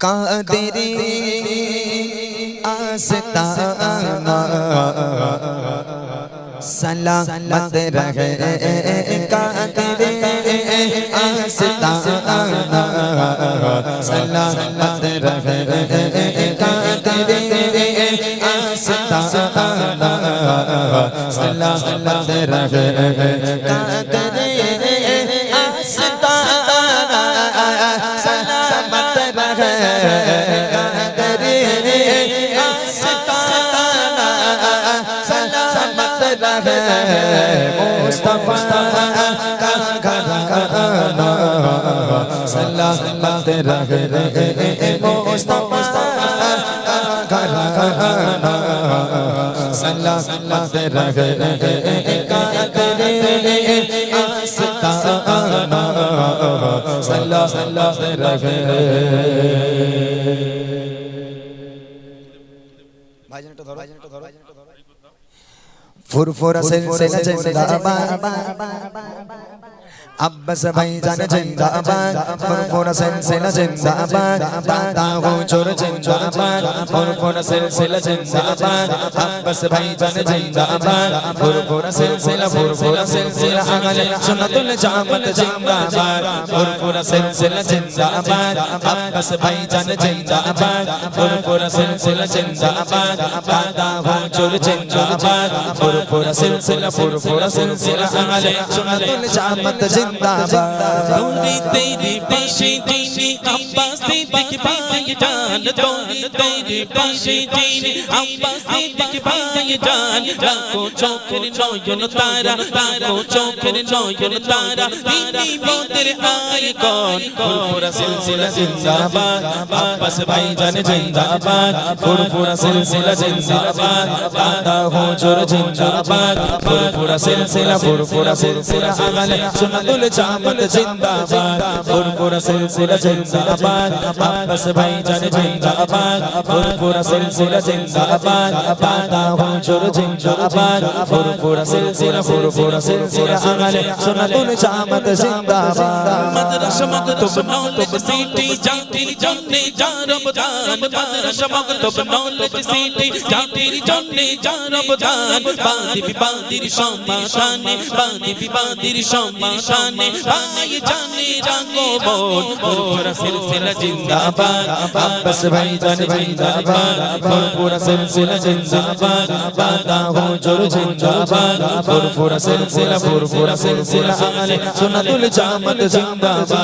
কাদেরি আস্তানা সলামত রহে কাদেরি আস্তানা সলামত রহে কাদেরি আস্তানা সলামত রহে কাদেরি সলামত রহে কাদেরি আস্তানা সলামত রহে মুস্তাফা सला सला भाई जनटा धरो भाई जनटा धरो फुरफुरा सिलसिला जिंदाबाद জিন্দাবাদ আব্বাস ভাইজান জিন্দাবাদ ফুরফুরা সিলসিলা জিন্দাবাদ দাদা হুজুর জিন্দাবাদ ফুরফুরা সিলসিলা জিন্দাবাদ আব্বাস ভাইজান জিন্দাবাদ ফুরফুরা সিলসিলা ফুরফুরা সিলসিলা আহলে সুন্নাতুল জামাত জিন্দাবাদ ফুরফুরা সিলসিলা জিন্দাবাদ আব্বাস ভাইজান জিন্দাবাদ ফুরফুরা সিলসিলা জিন্দাবাদ দাদা হুজুর জিন্দাবাদ ফুরফুরা সিলসিলা ফুরফুরা সিলসিলা আহলে সুন্নাতুল জামাত জিন্দাবাদ। তোরে তেরে পাশে যিনি আব্বাস সিদ্দিক ভাই জান তোরে তেরে পাশে যিনি আব্বাস সিদ্দিক ভাই জান, লাখো চোখের নয়ন তারা, লাখো চোখের নয়ন তারা, তিনি মোদের আইকন। ফুরফুরা সিলসিলা জান সুন্নাতুল জামাত জিন্দাবাদ, ফুরফুরা সিলসিলা জিন্দাবাদ, আব্বাস ভাই জান জিন্দাবাদ, ফুরফুরা সিলসিলা জিন্দাবাদ, দাদা হুজুর জিন্দাবাদ, ফুরফুরা সিলসিলা ফুরফুরা সিলসিলা আগালে সুন্নাতুল জামাত জিন্দাবাদ। মাদ্রাসা মকতব নলেজ সিটি জাতির জন্যে যার অবদান মাদ্রাসা মকতব নলেজ সিটি জাতির জন্যে যার অবদান বাদি বিবাদির সমাধানে বাদি বিবাদির সমাধানে ভাই জানে রাগো বোন ফুরফুরা সিলসিলা জিন্দাবাদ আব্বাস ভাই জান জিন্দাবাদ ফুরফুরা সিলসিলা জিন্দাবাদ দাদা হুজুর জিন্দাবাদ ফুরফুরা সিলসিলা ফুরফুরা সিলসিলা আলে সুন্নাতুল জামাত জিন্দাবাদ